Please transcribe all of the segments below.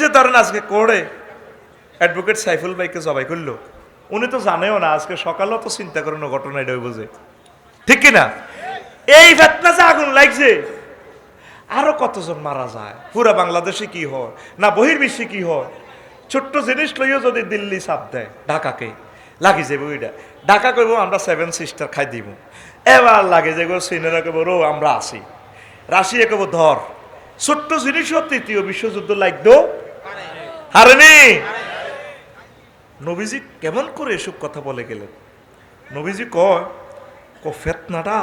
যে ধরেন আজকে করে অ্যাডভোকেট সাইফুল ভাইকে জবাই করল, উনি তো জানেও না, আজকে সকালেও তো চিন্তা করেন ঘটনা এটা বুঝে ঠিক কিনা এই ফেতনা যে আগুন লাগছে, আরও কতজন মারা যায়? পুরা বাংলাদেশে কি হয়? না বহির্বিশ্বে কি হয়? ছোট্ট জিনিস লইও যদি দিল্লি চাপ দেয়, ঢাকাকে, লাগি যাব ওইটা ঢাকা কইব, আমরা সেভেন সিস্টার খাই দিব। এবার লাগে যে সিনেরা কইব, রো, আমরা আসি রাশিয়া কইব, ধর। ছোট্ট জিনিসও তৃতীয় বিশ্বযুদ্ধ লাগতো হারেনি। নবীজি কেমন করে এসব কথা বলে গেলেন? নবীজি কয়, ক ফেতনাটা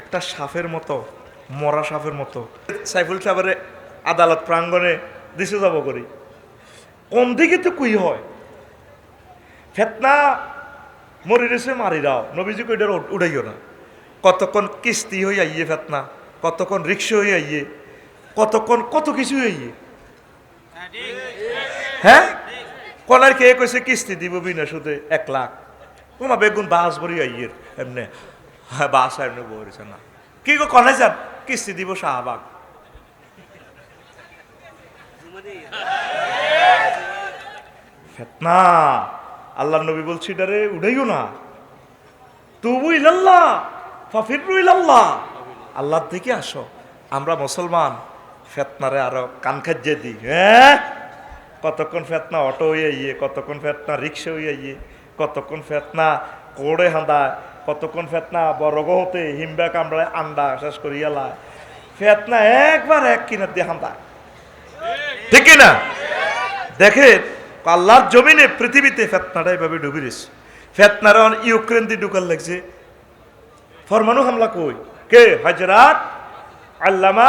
একটা সাপের মতো, মরা সাপের মতো। সাইফুল সাহেবের আদালত প্রাঙ্গণে দিশে যাব করি। কোন দিকে তো কুই হয়? ফেতনা মরি রেছে মারি দাও নবীজি কইটার উড়াইও না। কতক্ষণ কিস্তি হয়ে আইয়ে ফেতনা, কতক্ষণ রিক্সা হয়ে আইয়ে, কতক্ষণ কত কিছু হইয়ে হ্যাঁ? কনার কে কইছে, কিস্তি দিব বিনা সুদে এক লাখ। তোমার বেগুন বাস ভরি আইয়ের এমনি। হ্যাঁ বাস এমনি বলেছে না। কি গো কনে যান কিস্তি দিব শাহবাগ। ফেতনা। আল্লাহ নবী বলছি এটারে উড়াইও না। তুবু ইলাল্লাহ, ফাফিরু ইলাল্লাহ। আল্লাহর দিকে আসো। আমরা মুসলমান, ফেতনারে আরও কান খাজ্জে দিই হ্যাঁ? কতক্ষণ ফেতনা অটো হয়ে ইয়ে কতক্ষণ ফেতনা রিক্সা হয়ে ইয়ে কতক্ষণ ফেতনা কোড়ে হাঁদায় কতক্ষণ ফেতনা বরগ হতে হিমবা কামড়ায় আন্ডা শেষ করিয়া লায়। ফেতনা একবার এক কিনার দিয়ে হাঁদায় ঠিক না দেখে আল্লাহর জমিনে পৃথিবীতে ফেতনাটা এভাবে ডুবি রয়েছে। ফেতনার ইউক্রেন দিয়ে ঢুকার লাগছে। ফরমানু হামলা কই? কে? হজরাত আল্লামা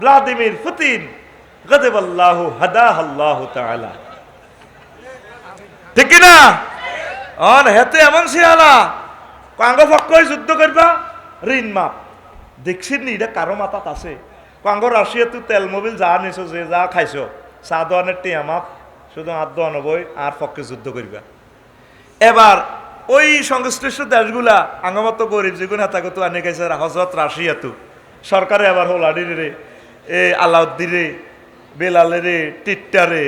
ভ্লাদিমির পুতিন। গদেব আল্লাহ হাদাহ আল্লাহ তাআলা। ঠিক না অন হেতে এমন শিয়ালা, কাঙ্গ পক্ষই যুদ্ধ করবা? ঋণ মাপ। দেখছেন নি, এটা কারও মাথাত আছে। কাঙ্গ রাশিয়া তুই তেল মোবিল যা নিছো, যে যা খাইছো চা দোয়ানের টিয়া মাপ, শুধু হাত দোয়ানো বই, আর পক্ষে যুদ্ধ করবা। এবার, ওই সংশ্লিষ্ট দেশগুলা আঙ্গমত গরিব যেগুলো হাতাকে তো আনে গেছে হজরত রাশিয়া তু সরকারে এবার হোলাডির রে, এ আলাউদ্দিন রে বেলালে রে টিট্টারে,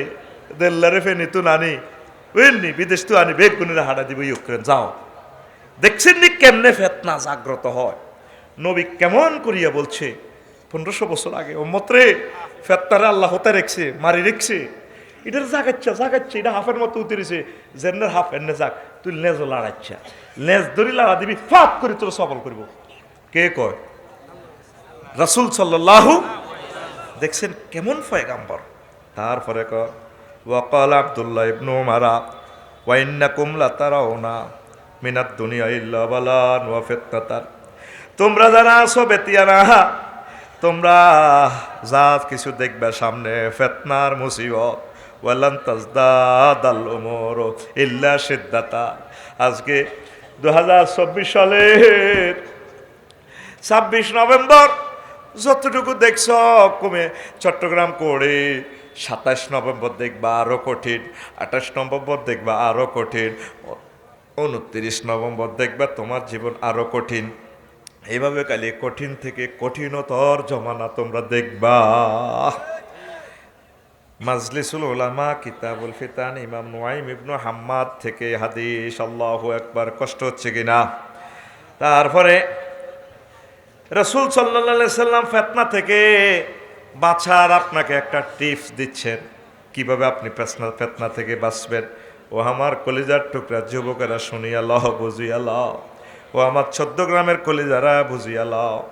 দেল্লারে ফেনি তু নানি বুঝলি বিদেশ তু আনি বেগুনের হাড়া দিব ইউক্রেন, যাও। দেখছেন নি কেমনে ফেতনা জাগ্রত হয়? নবী কেমন করিয়া বলছে, পনেরোশো বছর আগে ও মত্রে ফেতনারে আল্লাহ হতে রেখছে, মারি রেখছে। এটার জাগাচ্ছা জাগাচ্ছে এটা হাফের মতো উতরেছে। জেনের হাফ এনে যাক, তুই লেজ লাড়াচ্ছা লেজ ধরি লাড়া দিবি ফাপ করে তোর সফল করব। কে কয়? রাসুল সাল্লাল্লাহু দেখছেন কেমন ফয়গাম্বর তারপরে ক, ওয়াকাল আব্দুল্লাহ ইবনু মারা ওয়াইন্নাকুম লাতারাউনা মিনাত দুনিয়া ইল্লা তোমরা যারা আছো বেতিয়ানা তোমরা যা কিছু দেখবে সামনে, ফেতনার মুসিবত। ওয়ালান তাজদাদাল উমর ইল্লা সিদ্দাতা আজকে দুহাজার চব্বিশ সালের ছাব্বিশ নভেম্বর যতটুকু দেখছ কমে। চট্টগ্রাম করে সাতাশ নভেম্বর দেখবা আরও কঠিন, আঠাশ নভেম্বর দেখবা আরও কঠিন, উনত্রিশ নভেম্বর দেখবা তোমার জীবন আরও কঠিন। এইভাবে কালি কঠিন থেকে কঠিনতর জমানা তোমরা দেখবা। মাজলিসুল ওলামা কিতাবুল ফিতান, ইমাম নোয়াইম ইবনু হাম্মাদ থেকে হাদিস, আল্লাহ একবার কষ্ট হচ্ছে কিনা? তারপরে রসুল সাল্লা সাল্লাম ফেতনা থেকে বাছার আপনাকে একটা টিপস দিচ্ছেন। কীভাবে আপনি ফেতনা ফেতনা থেকে বাঁচবেন? ও আমার কলিজার টুকরা, যুবকেরা শুনিয়া লহ, বুঝিয়া লও। ও আমার গ্রামের কলিজারা, বুঝিয়া লও।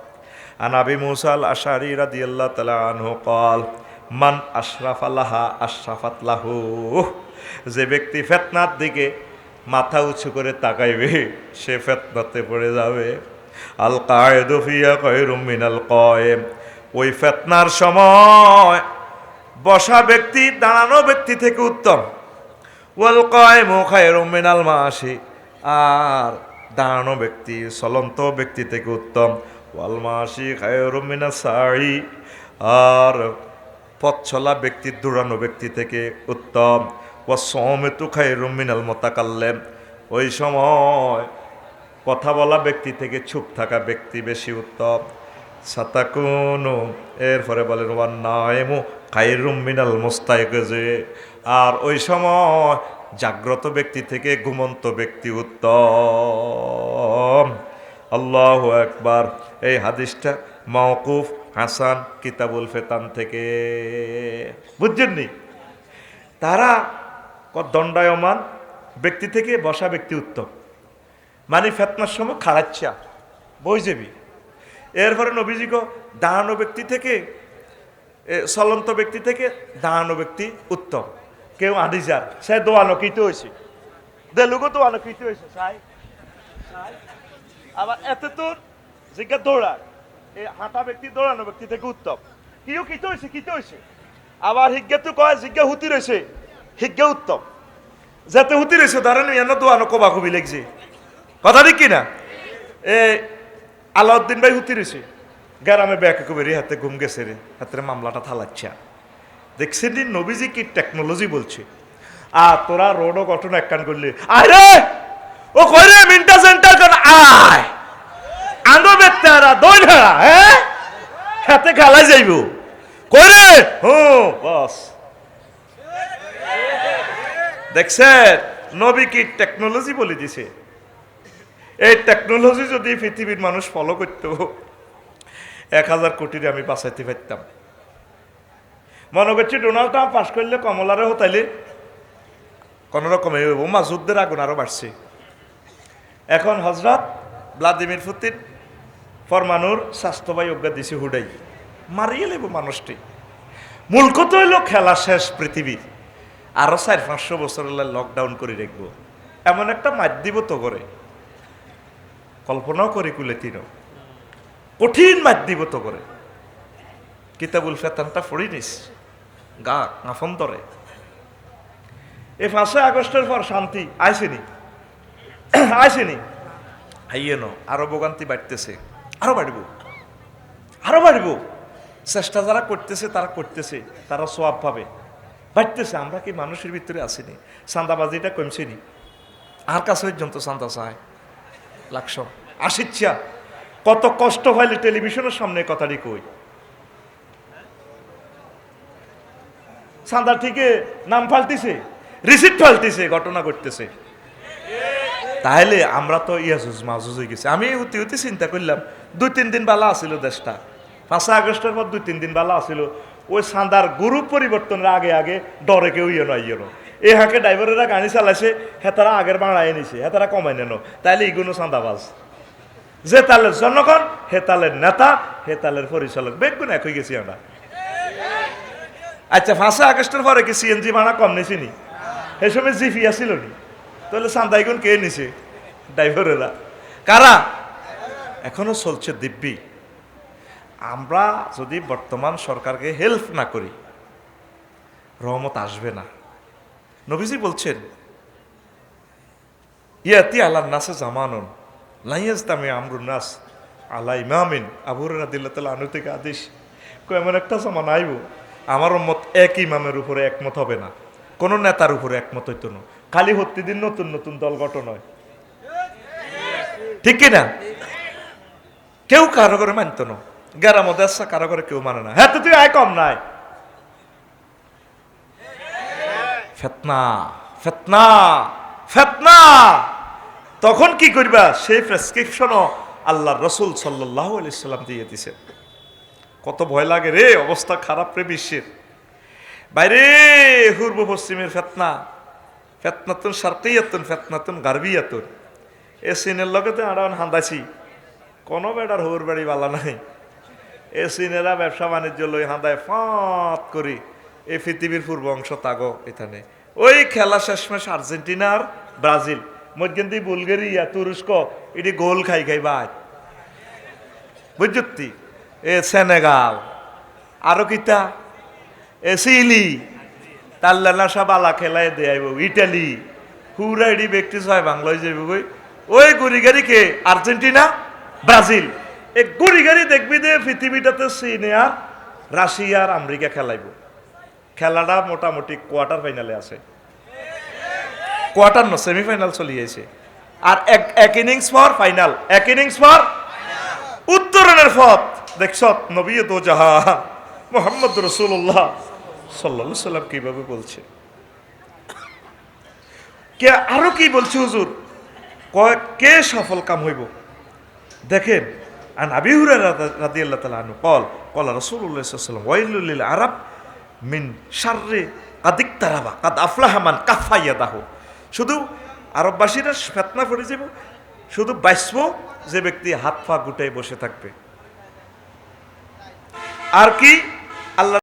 আনাবি মুসাল আশারি রাদিয়াল্লাহ তালা আনহু কল মান আশরাফ আল্লাহা আশরাফাত লাহু। যে ব্যক্তি ফেতনার দিকে মাথা উঁচু করে তাকাইবে, সে ফেতনাতে পড়ে যাবে। আল কায়দুফিয়া কয়রুম মিনাল কয়েম। ওই ফেতনার সময় বসা ব্যক্তি, দাঁড়ানো ব্যক্তি থেকে উত্তম। ওয়াল কয়েম খায়রুম মিনাল মাসি আর দাঁড়ানো ব্যক্তি, চলন্ত ব্যক্তি থেকে উত্তম। ওয়াল মাসি খায়রুম মিনা সাড়ি আর পথ চলা ব্যক্তি, দৌড়ানো ব্যক্তি থেকে উত্তম। ও সমেতু খায়রুম মিনাল মোতাকাল্লেম। ওই সময় কথা বলা ব্যক্তি থেকে চুপ থাকা ব্যক্তি বেশি উত্তম। সাতাকুনু, এরপরে বলেন ওয়ান ওয়ান্নায়মু খাইরুম মিনাল মোস্তাইকে আর ওই সময় জাগ্রত ব্যক্তি থেকে ঘুমন্ত ব্যক্তি উত্তম। আল্লাহ একবার এই হাদিসটা মওকুফ হাসান কিতাবুল ফেতান থেকে। বুঝছেন নি তারা দণ্ডায়মান, ব্যক্তি থেকে বসা ব্যক্তি উত্তম। মানে ফেতনার সময় খাড়াচ্ছা বই যাবি এরপরে নবীজিকে দাঁড়ানো ব্যক্তি থেকে চলন্ত ব্যক্তি থেকে দাঁড়ানো ব্যক্তি উত্তম। কেউ আদিজার সে দোয়ানো কিতে হয়েছে দেলুগো দোয়ানো কিতে হয়েছে সাই। আবার এত তোর জিজ্ঞা দৌড়ায় এই হাঁটা ব্যক্তি, দৌড়ানো ব্যক্তি থেকে উত্তম। কিও কিতে হয়েছে কিতে হয়েছে আবার হিজ্ঞা তো কয়, জিজ্ঞা হুতি রয়েছে হিজ্ঞা উত্তম। যাতে হুতি রয়েছে ধরেন এন দোয়ানো কবা কবি লেগছে। কথা ঠিক কিনা? এ, আলাউদ্দিন ভাই হুতি রয়েছে। গ্রামে কবে হাতে ঘুম গেছে রে, হাতের মামলাটা থালাচ্ছে। দেখছেন নবীজি কি টেকনোলজি বলছে? আর তোরা রোডও গঠন একখান করলি আরে ও কই রে, মিন্টা সেন্টার কর আয়! আঙ্গ বেত্তারা দই ঢাড়া হ্যাঁ হাতে খেলা যাইব। কই রে? হুঁ, বস। দেখছেন, নবী কি টেকনোলজি বলে দিছে? এই টেকনোলজি যদি পৃথিবীর মানুষ ফলো করতো, এক হাজার কোটিরে আমি বাঁচাইতে পারতাম। মনে করছি ডোনাল্ড ট্রাম্প পাশ করলে কমলারে হতাইলে কোনো রকমে বোমা যুদ্ধের আগুন আরও বাড়ছে। এখন হজরত ভ্লাদিমির পুতিন ফরমানুর স্বাস্থ্যবাহী অজ্ঞা দিছে হুডাই মারিয়ে লেব মানুষটি। মূল কথা হইল খেলা শেষ পৃথিবীর। আরও চার পাঁচশো বছর লকডাউন করে রাখব। এমন একটা মাধ্যম তো করে কল্পনাও করে কুলে তিন কঠিন মাধ্যম তো করে কিতাবুল ফেতানটা পড়ি নিস গা কাফন তরে এই পাঁচই আগস্টের পর শান্তি। আইসেনি আইসেনি আইয়ে ন। আরও ভোগান্তি বাড়তেছে আরও বাড়ব আরও বাড়ব চেষ্টা যারা করতেছে তারা করতেছে তারা সোয়াব পাবে বাড়তেছে আমরা কি মানুষের ভিতরে আসিনি চান্দাবাজিটা কমছেনি আর কাছে পর্যন্ত চান্দা চায়। লাকস। আসিচ্ছা, কত কষ্ট হইলে টেলিভিশনের সামনে কথাটি কই? চান্দা ঠিকে নাম ফালতিছে রিসিপ্ট ফালতিছে, ঘটনা ঘটতেছে। তাহলে আমরা তো ইয়াজুজ মাজুজ হয়ে গেছি। আমি উতি উতি চিন্তা করলাম, দুই তিন দিন বালা আছিল দেশটা। পাঁচই আগস্টের পর দুই তিন দিন বালা আছিল। ওই সান্দার গুরু পরিবর্তনের আগে আগে ডরে কেউ ইয়ে নয় ইয়ে এই হাঁকে ড্রাইভারেরা গাড়ি চালাইছে হেতারা আগের বাড়াই নিছে হেতারা কমাই নেন। তাইলে ইগুনো চান্দাবাজ যে তালের জনগণ হে তালের নেতা হে তালের পরিচালক বেগুন এক হয়ে গেছি আমরা আচ্ছা পাঁচই আগস্টের পরে কি সিএনজি ভাড়া কম নিছি নি? সেই সময় জিপি আসিল নি? তাহলে চান্দাইগুন কে নিছে? ড্রাইভারেরা কারা এখনও চলছে দিব্যি আমরা যদি বর্তমান সরকারকে হেল্প না করি রহমত আসবে না। নবীজি বলছেন, ইয়াতি আল্লাহ নাসে জামানুন লাইয়াজ দামে আমরুন নাস আল্লাহ ইমামিন। আবুর রাদিল্লাহ আনু থেকে আদেশ এমন একটা জামান আইব, আমার মত এক ইমামের উপরে একমত হবে না, কোনো নেতার উপরে একমত হইতো না। খালি প্রতিদিন নতুন নতুন দল গঠন হয়। ঠিক কিনা? কেউ কারও করে মানত না। গ্যারাম আসা কারও করে কেউ মানে না। হ্যাঁ তো তুই আয় কম নাই। ফেতনা ফেতনা ফেতনা। তখন কি করবা? সেই প্রেসক্রিপশনও আল্লাহ রসুল সাল্লাহ আলাইসাল্লাম দিয়ে দিছে। কত ভয় লাগে রে, অবস্থা খারাপ রে বিশ্বের। বাইরে পূর্ব পশ্চিমের ফেতনা, ফেতনাতুন সার্কিয়াতুন ফেতনাতুন গার্বিয়াতুন। এ সিনের লগতে আড়ান হান্দাছি কোনো বেটার হোর বাড়ি বালা নাই। এ সিনেরা ব্যবসা বাণিজ্য লই হাঁদায় ফাঁত করি। এই পৃথিবীর পূর্ব অংশ তাগো এখানে। ওই খেলা শেষমেশ আর্জেন্টিনা আর ব্রাজিল। মধ্যে বুলগেরিয়া, তুরস্ক, এটি গোল খাই খাই বাই। বুঝতি A Senegal. আরও কিতা? এ সিলি। তাল্লানা সব আলা খেলায় দেয়াইব ইটালি। হুরা এডি ব্যক্তি হয় বাংলায় যাইব কই? ওই গুড়িগাড়ি কে? Argentina, Brazil. এই গুড়িগাড়ি দেখবি যে পৃথিবীটাতে চীনে আর রাশিয়া আর আমেরিকা খেলাইব। খেলাটা মোটামুটি কোয়ার্টার ফাইনালে আছে। কোয়ার্টার না সেমিফাইনাল আছে। আর এক এক ইনিংস পর ফাইনাল এক ইনিংস পর উত্তরণের পথ। দেখছ, নবী তো জাহা মোহাম্মদ রসুল্লাহ সাল্লা সাল্লাম কীভাবে বলছে। কে আরও কি বলছে হুজুর? কয়, কে সফল কাম হইব? দেখেন, আন আবিহুরা রাদি আল্লাহ তালা আনু কল কল রসুল্লাহ সাল্লাম আরব মিন সার্রে কাদিক তারাবা, কাদ আফলাহামান কাফাইয়া দাহ শুধু আরববাসীরা ফেতনা পড়ে যাব, শুধু বাইসব যে ব্যক্তি হাত পা গুটাই বসে থাকবে। আর কি?